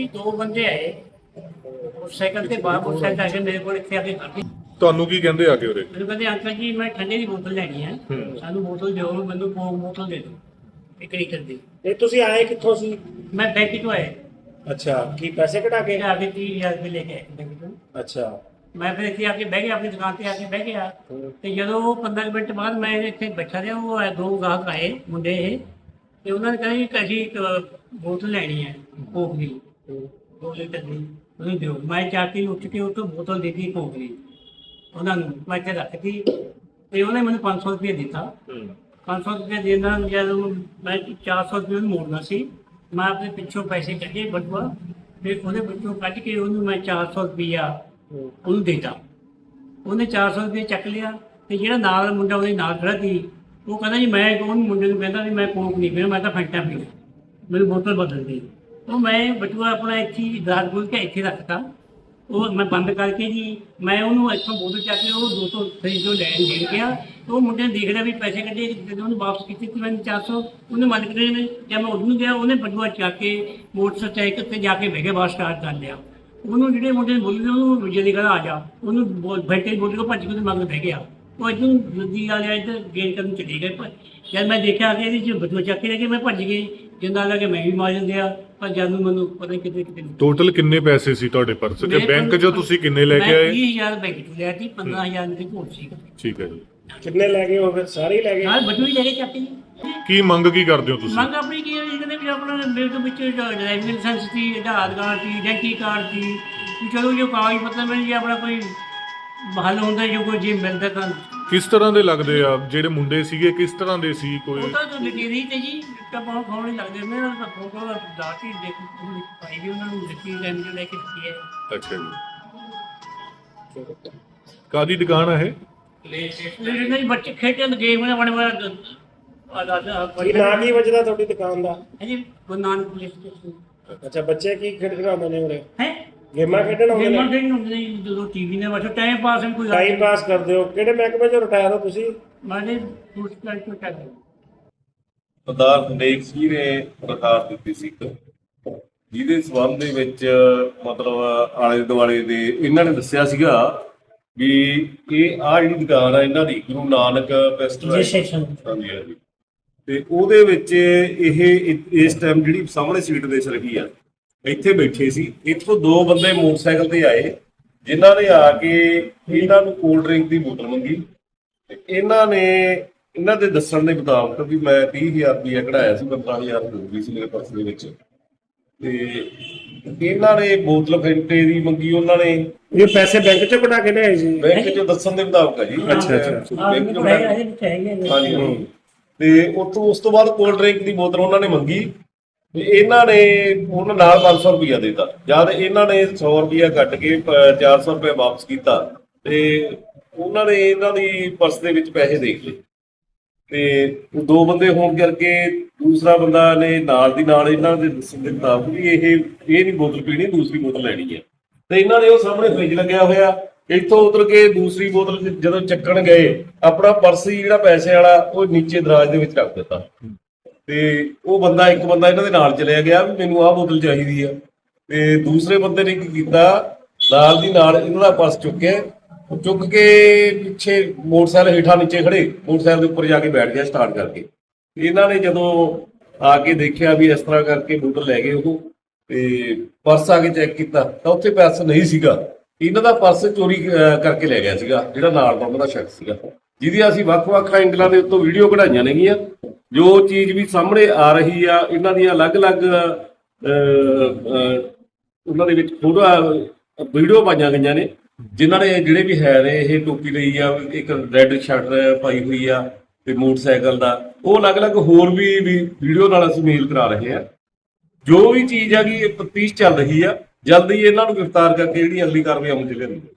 ਜੀ ਦੋ ਬੰਦੇ ਆਏ। ਮੋਟਰਸਾਈਕਲ ਤੇ ਬਾਹਰ ਮੋਟਰਸਾਈਕਲ ਆ ਕੇ ਮੇਰੇ ਕੋਲ ਇੱਥੇ ਆ ਕੇ ਖੜ੍ਹੇ ਤੁਹਾਨੂੰ ਕੀ ਕਹਿੰਦੇ ਆ ਕੇ ਉਰੇ? ਮੈਨੂੰ ਕਹਿੰਦੇ ਅੰਕਲ ਜੀ ਮੈਂ ਠੰਡੇ ਦੀ ਬੋਤਲ ਲੈਣੀ ਹੈ ਹੂੰ। ਸਾਨੂੰ ਬੋਤਲ ਦਿਓ ਮੈਨੂੰ ਕੋਕ ਬੋਤਲ ਦੇ ਦਿਓ ਇੱਕ ਲੀਟਰ ਦੀ। ਇਹ ਤੁਸੀਂ ਆਏ ਕਿੱਥੋਂ ਸੀ? ਮੈਂ ਬੈਂਕ ਤੋਂ ਆਇਆ। ਅੱਛਾ ਕੀ ਪੈਸੇ ਕਢਾ ਕੇ? ਆ ਕੇ 30000 ਰੁਪਏ ਲੈ ਕੇ ਆਇਆ ਬੈਂਕ ਤੋਂ ਅੱਛਾ। ਮੈਂ ਫਿਰ ਇੱਥੇ ਆ ਕੇ ਬਹਿ ਗਿਆ ਆਪਣੀ ਦੁਕਾਨ ਤੇ ਆ ਕੇ ਬਹਿ ਗਿਆ। ਤੇ ਜਦੋਂ ਉਹ 15 ਕੁ ਮਿੰਟ ਬਾਅਦ ਮੈਂ ਇੱਥੇ ਬੈਠਾ ਰਿਹਾ ਉਹ ਆਏ- ਦੋ ਗਾਹਕ ਆਏ ਮੁੰਡੇ ਇਹ। ਤੇ ਉਹਨਾਂ ਨੇ ਕਹਿੰਦੇ ਕਿ ਅਸੀਂ ਇੱਕ ਬੋਤਲ ਲੈਣੀ ਹੈ ਕੋਕ ਦੀ। ਕੇ ਉੱਠ ਕੇ ਉਹ ਤੋਂ ਬੋਤਲ ਦੇ ਦਿੱਤੀ ਕੋਕ ਦੀ ਉਹਨਾਂ ਨੂੰ ਮੈਂ ਇੱਥੇ ਰੱਖਤੀ ਤੇ ਉਹਨੇ ਮੈਨੂੰ 500 ਰੁਪਏ ਦਿੱਤਾ। 500 ਰੁਪਏ ਦੇਣਾ ਜਦੋਂ ਮੈਂ 400 ਰੁਪਏ ਉਹਨੂੰ ਮੋੜਨਾ ਸੀ ਮੈਂ ਆਪਣੇ ਪਿੱਛੋਂ ਪੈਸੇ ਕੱਢੇ ਬਟੂਆ ਫਿਰ ਉਹਦੇ ਵਿੱਚੋਂ ਕੱਢ ਕੇ ਉਹਨੂੰ ਮੈਂ 400 ਰੁਪਇਆ ਉਹਨੂੰ ਦੇਤਾ। ਉਹਨੇ 400 ਰੁਪਏ ਚੱਕ ਲਿਆ ਤੇ ਜਿਹੜਾ ਨਾਲ ਮੁੰਡਾ ਉਹਦੇ ਨਾਲ ਖੜਾ ਸੀ ਉਹ ਕਹਿੰਦਾ ਜੀ ਮੈਂ ਉਹਨੂੰ ਮੁੰਡੇ ਨੂੰ ਕਹਿੰਦਾ ਵੀ ਮੈਂ ਕੋਕ ਨਹੀਂ ਪੀਣਾ ਮੈਂ ਤਾਂ ਫੈਂਟਾ ਪੀਣਾ। ਮੈਨੂੰ ਬੋਤਲ ਬਦਲ ਦੇ। ਉਹ ਮੈਂ ਬਟੂਆ ਆਪਣਾ ਇੱਥੇ ਹੀ ਦਾਰ ਬੋਲ ਕੇ ਇੱਥੇ ਰੱਖਤਾ। ਉਹ ਮੈਂ ਬੰਦ ਕਰਕੇ ਜੀ, ਮੈਂ ਉਹਨੂੰ ਇੱਥੋਂ ਬੋਤਲ ਚੱਕ ਕੇ ਉਹ 200 ਫਰੀਜ ਤੋਂ ਲੈਣ ਦੇਣ ਗਿਆ। ਤੇ ਉਹ ਮੁੰਡੇ ਨੇ ਦੇਖ ਲਿਆ ਵੀ ਪੈਸੇ ਕੱਢੇ, ਜਦੋਂ ਉਹਨੂੰ ਵਾਪਸ ਕੀਤੀ ਤੇ ਮੈਨੂੰ 400 ਉਹਨੇ ਮੰਨ ਕੇ ਨੇ ਜਦ ਮੈਂ ਉਹਨੂੰ ਗਿਆ, ਉਹਨੇ ਬਟੂਆ ਚੱਕ ਕੇ ਮੋਟਰਸਾਈਕਲ ਤੇ ਜਾ ਕੇ ਬਹਿ ਗਿਆ ਬਾਹਰ ਸਟਾਰਟ ਕਰ ਲਿਆ ਉਹਨੂੰ ਜਿਹੜੇ ਮੁੰਡੇ ਨੇ ਬੋਲੇ ਉਹਨੂੰ ਜਲਦੀ ਕਹਿੰਦਾ ਆ ਜਾ। ਉਹਨੂੰ ਬੋਲ ਬੈਠੇ ਬੋਲ ਕੇ ਭੱਜ ਕੇ ਉਹਦੇ ਮਗਰ ਬਹਿ ਗਿਆ। ਉਹ ਇਦੋਂ ਆ ਗਿਆ ਇੱਧਰ ਗੇਟ ਕਰਨ ਚਲੇ ਗਏ ਪਰ ਜਦ ਮੈਂ ਦੇਖਿਆ ਕਿ ਇਹਦੀ ਜੋ ਬਟੂਆ ਚੱਕ ਕੇ ਲੈ ਕੇ ਮੈਂ ਭੱਜ ਗਈ। ਜਿੰਦਾ ਲੱਗੇ ਮੈਂ ਵੀ ਮਾਰ ਜਾਂਦੇ ਆ ਪਰ ਜਦ ਨੂੰ ਮੈਨੂੰ ਪਤਾ ਨਹੀਂ ਕਿਤੇ ਕਿਤੇ ਟੋਟਲ ਕਿੰਨੇ ਪੈਸੇ ਸੀ ਤੁਹਾਡੇ ਪਰਸ 'ਚ ਮੇਰੇ ਬੈਂਕ ਕੋਲ- 'ਚੋਂ ਤੁਸੀਂ ਕਿੰਨੇ ਲੈ ਕੇ ਮੈਂ ਆਏ? 20000 ਬੈਂਕ ਤੋਂ ਲਿਆ ਸੀ 15000 ਮੇਰੇ ਕੋਲ ਸੀ। ਠੀਕ ਹੈ ਜੀ। ਕਿੰਨੇ ਲੈ ਗਏ ਹੋ ਫਿਰ? ਸਾਰੇ ਹੀ ਲੈ ਗਏ? ਨਾਲ ਬਟੂ ਹੀ ਲੈ ਕੇ ਚੱਕ ਜੀ ਕੀ ਮੰਗ ਕੀ ਕਰਦੇ ਹੋ ਤੁਸੀਂ? ਮੰਗ ਆਪਣੀ ਕੀ ਹੈ ਜੀ? ਕਹਿੰਦੇ ਵੀ ਆਪਣਾ ਮੇਰੇ ਤੋਂ ਵਿੱਚ ਡਰਾਈਵਿੰਗ ਲਾਇਸੈਂਸ ਦੀ ਆਧਾਰ ਕਾਰਡ ਦੀ ਆਇਡੈਂਟੀ ਕਾਰਡ ਦੀ ਵੀ ਚਲੋ ਜੋ ਕਾਗਜ਼ ਪੱਤਰ ਮਿਲ ਜੇ ਆਪਣਾ ਕੋਈ ਹੱਲ ਹੁੰਦਾ ਜੋ ਕੋਈ ਜੀ ਮਿਲਦਾ ਤਾਂ ਕਿਸ ਤਰ੍ਹਾਂ ਦੇ ਲੱਗਦੇ ਆ? ਜਿਹੜੇ ਮੁੰਡੇ ਸੀਗੇ ਕਿਸ ਤਰ੍ਹਾਂ ਦੇ ਸੀ ਉਹ ਕੋਈ ਤਾਂ ਜੋ ਲਟੇਰੀ ਤੇ ਜੀ ਤਾਂ ਬਹੁਤ ਖਾਣ ਲੱਗਦੇ ਮੈਂ ਤਾਂ ਫੋਟੋ ਦਾਤੀ ਦੇਖ ਪਾਈ ਵੀ ਉਹਨਾਂ ਨੂੰ ਦਿੱਤੀ ਟਾਈਮ ਜੋ ਲੈ ਕੇ ਦਿੱਤੀ ਹੈ। ਅੱਛਾ ਜੀ। ਕਾਦੀ ਦੁਕਾਨ ਹੈ ਇਹ? ਜਿਹੜੇ ਨਹੀਂ ਬੱਚੇ ਖੇਡਣ ਗੇਮ ਨੇ ਬਣੇ ਬੜਾ ਕੀ ਨਾਂ ਕੀ ਵੱਜਦਾ ਤੁਹਾਡੀ ਦੁਕਾਨ ਦਾ? ਹੈ ਜੀ ਗੁਰੂ ਨਾਨਕ ਪੁਲਿਸ ਸਟੇਸ਼ਨ। ਅੱਛਾ ਬੱਚੇ ਕੀ ਖੇਡਣ ਆਉਂਦੇ ਨੇ ਉਰੇ? ਹੈ? ਗੇਮਾਂ ਖੇਡਣ ਆਉਂਦੇ ਗੇਮਾਂ ਨੇ ਖੇਡਣ ਹੁੰਦੇ ਨੇ ਜੀ, ਜਦੋਂ ਟੀਵੀ ਨੇ ਬਸ ਟਾਈਮ ਪਾਸ ਨਹੀਂ ਕੋਈ ਟਾਈਮ ਪਾਸ ਕਰਦੇ ਹੋ। ਕਿਹੜੇ ਮਹਿਕਮੇ ਚੋਂ ਰਿਟਾਇਰ ਹੋ ਤੁਸੀਂ? ਮਾਨੇ ਪੁਲਿਸ ਕਰਕੇ ਕਰ ਸਰਦਾਰ ਹਰਨੇਕ ਸਿੰਘ ਨੇ ਪ੍ਰਕਾਸ਼ ਦਿੱਤੀ ਸੀ ਇੱਕ। ਜਿਹਦੇ ਸਬੰਧ ਦੇ ਵਿੱਚ ਮਤਲਬ ਆਲੇ ਦੁਆਲੇ ਦੇ ਇਹਨਾਂ ਨੇ ਦੱਸਿਆ ਸੀਗਾ ਵੀ ਇਹ ਆ ਜਿਹੜੀ ਦੁਕਾਨ ਆ ਇਹਨਾਂ ਦੀ ਗੁਰੂ ਨਾਨਕ ਫੈਸਟੀਵਲ ਜੀ ਸੈਕਸ਼ਨ ਹਾਂਜੀ ਹਾਂਜੀ। ਤੇ ਉਹਦੇ ਵਿੱਚ ਇਹ ਇ- ਇਸ ਟਾਈਮ ਜਿਹੜੀ ਸਾਹਮਣੇ ਸੀਟ ਦੇ ਰਹੀ ਆ। ਇੱਥੇ ਬੈਠੇ ਸੀ। ਇੱਥੋਂ ਦੋ ਬੰਦੇ ਮੋਟਰਸਾਈਕਲ ਤੇ ਆਏ ਜਿਨ੍ਹਾਂ ਨੇ ਆ ਕੇ ਇਹਨਾਂ ਨੂੰ ਕੋਲਡ ਡਰਿੰਕ ਦੀ ਬੋਤਲ ਮੰਗੀ। ਤੇ ਇਹਨਾਂ ਨੇ ਇਹਨਾਂ ਦੇ ਦੱਸਣ ਦੇ ਮੁਤਾਬਕ ਵੀ ਮੈਂ 30000 ਰੁਪਇਆ ਕਢਾਇਆ ਸੀ 15000 ਰੁਪਏ ਸੀ ਮੇਰੇ ਪਰਸ ਦੇ ਵਿੱਚ। ਤੇ ਇਹਨਾਂ ਨੇ ਬੋਤਲ ਫੈਂਟੇ ਦੀ ਮੰਗੀ ਉਹਨਾਂ ਨੇ। ਇਹ ਪੈਸੇ ਬੈਂਕ ਚੋਂ ਕਢਾ ਕੇ ਲਿਆਏ ਸੀ? ਬੈਂਕ ਚੋਂ ਦੱਸਣ ਦੇ ਮੁਤਾਬਕ ਆ ਜੀ। ਅੱਛਾ, ਅੱਛਾ। ਬੈਂਕ ਚੋਂ ਹੈ ਕਢਾ ਕੇ- ਇਹ ਵਿੱਚ ਹੈਗੇ ਨੇ। ਹਾਂਜੀ। ਤੇ ਉਸ ਤੋਂ ਬਾਅਦ ਕੋਲਡ ਡਰਿੰਕ ਦੀ ਬੋਤਲ ਉਹਨਾਂ ਨੇ ਮੰਗੀ। ਤੇ ਇਹਨਾਂ ਨੇ ਉਹਨਾਂ ਨਾਲ 500 ਰੁਪਇਆ ਦਿੱਤਾ। ਜਦ ਇਹਨਾਂ ਨੇ 100 ਰੁਪਇਆ ਕੱਟ ਕੇ ਪ- 400 ਰੁਪਇਆ ਵਾਪਸ ਕੀਤਾ ਤੇ ਉਹਨਾਂ ਨੇ ਇਹਨਾਂ ਦੀ ਪਰਸ ਦੇ ਵਿੱਚ ਪੈਸੇ ਦੇਖ ਲਏ। ਤੇ ਦੋ ਬੰਦੇ ਹੋਣ ਕਰਕੇ ਦੂਸਰਾ ਬੰਦਾ ਨੇ ਨਾਲ ਦੀ ਨਾਲ ਇਹਨਾਂ ਦੇ ਦੱਸਣ ਦੇ ਮੁਤਾਬਕ ਵੀ ਇਹ ਇਹ ਨਹੀਂ ਬੋਤਲ ਪੀਣੀ, ਦੂਸਰੀ ਬੋਤਲ ਲੈਣੀ ਹੈ ਤੇ ਇਹਨਾਂ ਨੇ ਉਹ ਸਾਹਮਣੇ ਫ੍ਰਿਜ ਲੱਗਿਆ ਹੋਇਆ। ਇੱਥੋਂ ਉਤਰ ਕੇ ਦੂਸਰੀ ਬੋਤਲ ਜਦੋਂ ਚੱਕਣ ਗਏ, ਆਪਣਾ ਪਰਸ ਸੀ ਜਿਹੜਾ ਪੈਸੇ ਵਾਲਾ, ਉਹ ਨੀਚੇ ਦਰਾਜ ਦੇ ਵਿੱਚ ਰੱਖ ਦਿੱਤਾ। ਤੇ ਉਹ ਬੰਦਾ, ਇੱਕ ਬੰਦਾ ਇਹਨਾਂ ਦੇ ਨਾਲ ਚਲਿਆ ਗਿਆ ਵੀ ਮੈਨੂੰ ਆਹ ਬੋਤਲ ਚਾਹੀਦੀ ਆ। ਤੇ ਦੂਸਰੇ ਬੰਦੇ ਨੇ ਕੀ ਕੀਤਾ, ਨਾਲ ਦੀ ਨਾਲ ਇਹਨਾਂ ਦਾ ਪਰਸ ਚੁੱਕਿਆ। ਚੁੱਕ ਕੇ ਪਿੱਛੇ ਮੋਟਰਸਾਈਕਲ ਹੇਠਾਂ ਨੀਚੇ ਖੜੇ, ਮੋਟਰਸਾਈਕਲ ਦੇ ਉੱਪਰ ਜਾ ਕੇ ਬੈਠ ਗਿਆ ਸਟਾਰਟ ਕਰਕੇ। ਇਹਨਾਂ ਨੇ ਜਦੋਂ ਆ ਕੇ ਦੇਖਿਆ ਵੀ ਇਸ ਤਰ੍ਹਾਂ ਕਰਕੇ ਬੋਤਲ ਲੈ ਗਏ ਉਹ, ਤੇ ਪਰਸ ਆ ਕੇ ਚੈੱਕ ਕੀਤਾ, ਤਾਂ ਉੱਥੇ ਪਰਸ ਨਹੀਂ ਸੀਗਾ। ਇਹਨਾਂ ਦਾ ਪਰਸ ਚੋਰੀ ਕਰਕੇ ਲੈ ਗਿਆ ਸੀਗਾ, ਜਿਹੜਾ ਨਾਲ ਦਾ ਉਹਨਾਂ ਦਾ ਸ਼ਖਸ ਸੀਗਾ। ਜਿਹਦੀ ਅਸੀਂ ਵੱਖ-ਵੱਖ ਐਂਗਲਾਂ ਦੇ ਉੱਤੋਂ ਵੀਡੀਓ ਕਢਾਈਆਂ ਨੇਗੀਆਂ। ਜੋ ਚੀਜ਼ ਵੀ ਸਾਹਮਣੇ ਆ ਰਹੀ ਆ ਇਹਨਾਂ ਦੀਆਂ ਅਲੱਗ-ਅਲੱਗ ਅਹ, ਉਹਨਾਂ ਦੇ ਵਿੱਚ ਫੋਟੋ ਵੀਡੀਓ ਪਾਈਆਂ ਗਈਆਂ ਨੇ ਜਿਨ੍ਹਾਂ ਨੇ ਜਿਹੜੇ ਵੀ ਹੈ ਨੇ ਇਹ ਟੋਪੀ ਲਈ ਆ ਇੱਕ ਰੈੱਡ ਸ਼ਰਟ ਪਾਈ ਹੋਈ ਆ ਤੇ ਮੋਟਰਸਾਈਕਲ ਦਾ ਉਹ ਅਲੱਗ-ਅਲੱਗ ਹੋਰ ਵੀ ਵੀਡੀਓ ਨਾਲ ਅਸੀਂ ਮੇਲ ਕਰਾ ਰਹੇ ਆ। ਜੋ ਵੀ ਚੀਜ਼ ਹੈਗੀ ਇਹ ਤਫਤੀਸ਼ ਚੱਲ ਰਹੀ ਆ ਜਲਦੀ ਇਹਨਾਂ ਨੂੰ ਗ੍ਰਿਫਤਾਰ ਕਰਕੇ ਜਿਹੜੀ ਅਗਲੀ ਕਾਰਵਾਈ ਅਮਲ ਚ ਲਿਆਂਦੀ